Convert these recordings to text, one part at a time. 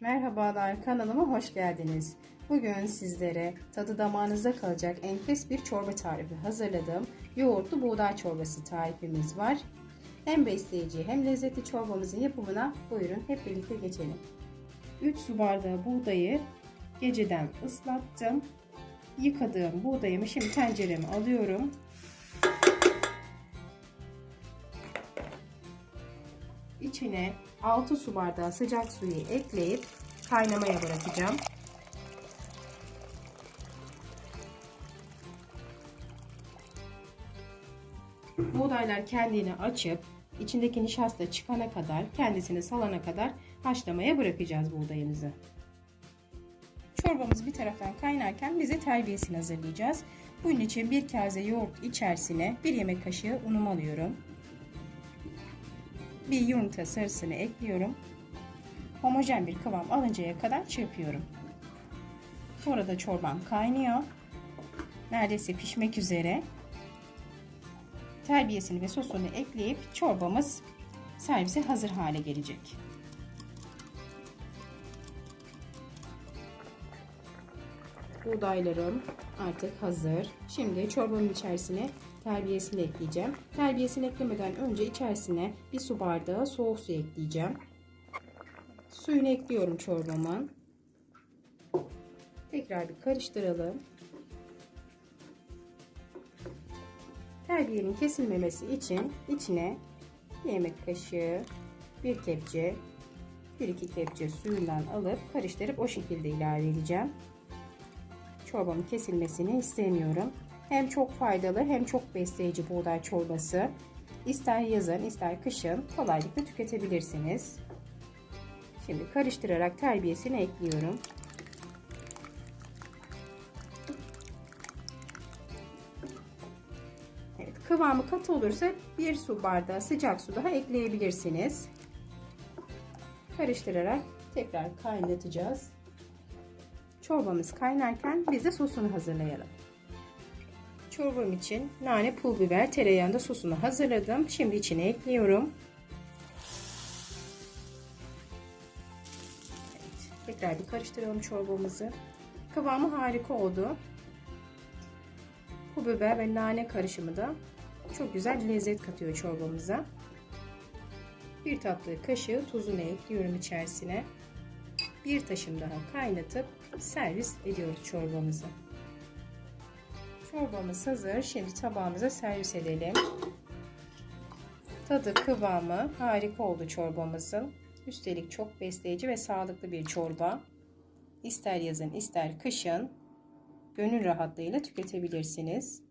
Merhabalar kanalıma hoş geldiniz. Bugün sizlere tadı damağınızda kalacak enfes bir çorba tarifi hazırladım. Yoğurtlu buğday çorbası tarifimiz var. Hem besleyici hem lezzetli çorbamızın yapımına buyurun hep birlikte geçelim. 3 su bardağı buğdayı geceden ıslattım. Yıkadığım buğdayımı şimdi tencereme alıyorum. İçine 6 su bardağı sıcak suyu ekleyip kaynamaya bırakacağım. Buğdaylar kendini açıp içindeki nişasta çıkana kadar, kendisini salana kadar haşlamaya bırakacağız buğdayımızı. Çorbamız bir taraftan kaynarken bize terbiyesini hazırlayacağız. Bunun için bir kase yoğurt içerisine bir yemek kaşığı unumu alıyorum bir yumurta sarısını ekliyorum. Homojen bir kıvam alıncaya kadar çırpıyorum. Bu arada çorbam kaynıyor. Neredeyse pişmek üzere. Terbiyesini ve sosunu ekleyip çorbamız servise hazır hale gelecek. Buğdaylarım artık hazır. Şimdi çorbamın içerisine terbiyesini ekleyeceğim. Terbiyesini eklemeden önce içerisine bir su bardağı soğuk su ekleyeceğim. Suyunu ekliyorum çorbama. Tekrar bir karıştıralım. Terbiyenin kesilmemesi için içine bir yemek kaşığı, bir kepçe, bir iki kepçe suyundan alıp karıştırıp o şekilde ilave edeceğim. Çorbamın kesilmesini istemiyorum. Hem çok faydalı hem çok besleyici buğday çorbası. İster yazın ister kışın kolaylıkla tüketebilirsiniz. Şimdi karıştırarak terbiyesini ekliyorum. Evet, kıvamı katı olursa bir su bardağı sıcak su daha ekleyebilirsiniz. Karıştırarak tekrar kaynatacağız. Çorbamız kaynarken biz de sosunu hazırlayalım. Çorbam için nane, pul biber, tereyağında sosunu hazırladım. Şimdi içine ekliyorum. Evet, tekrar bir karıştıralım çorbamızı. Kıvamı harika oldu. Pul biber ve nane karışımı da çok güzel lezzet katıyor çorbamıza. Bir tatlı kaşığı tuzunu ekliyorum içerisine. Bir taşım daha kaynatıp servis ediyoruz çorbamızı. Çorbamız hazır. Şimdi tabağımıza servis edelim. Tadı kıvamı harika oldu çorbamızın. Üstelik çok besleyici ve sağlıklı bir çorba. İster yazın ister kışın gönül rahatlığıyla tüketebilirsiniz.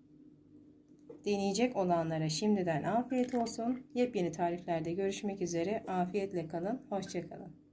Deneyecek olanlara şimdiden afiyet olsun. Yepyeni tariflerde görüşmek üzere. Afiyetle kalın. Hoşçakalın.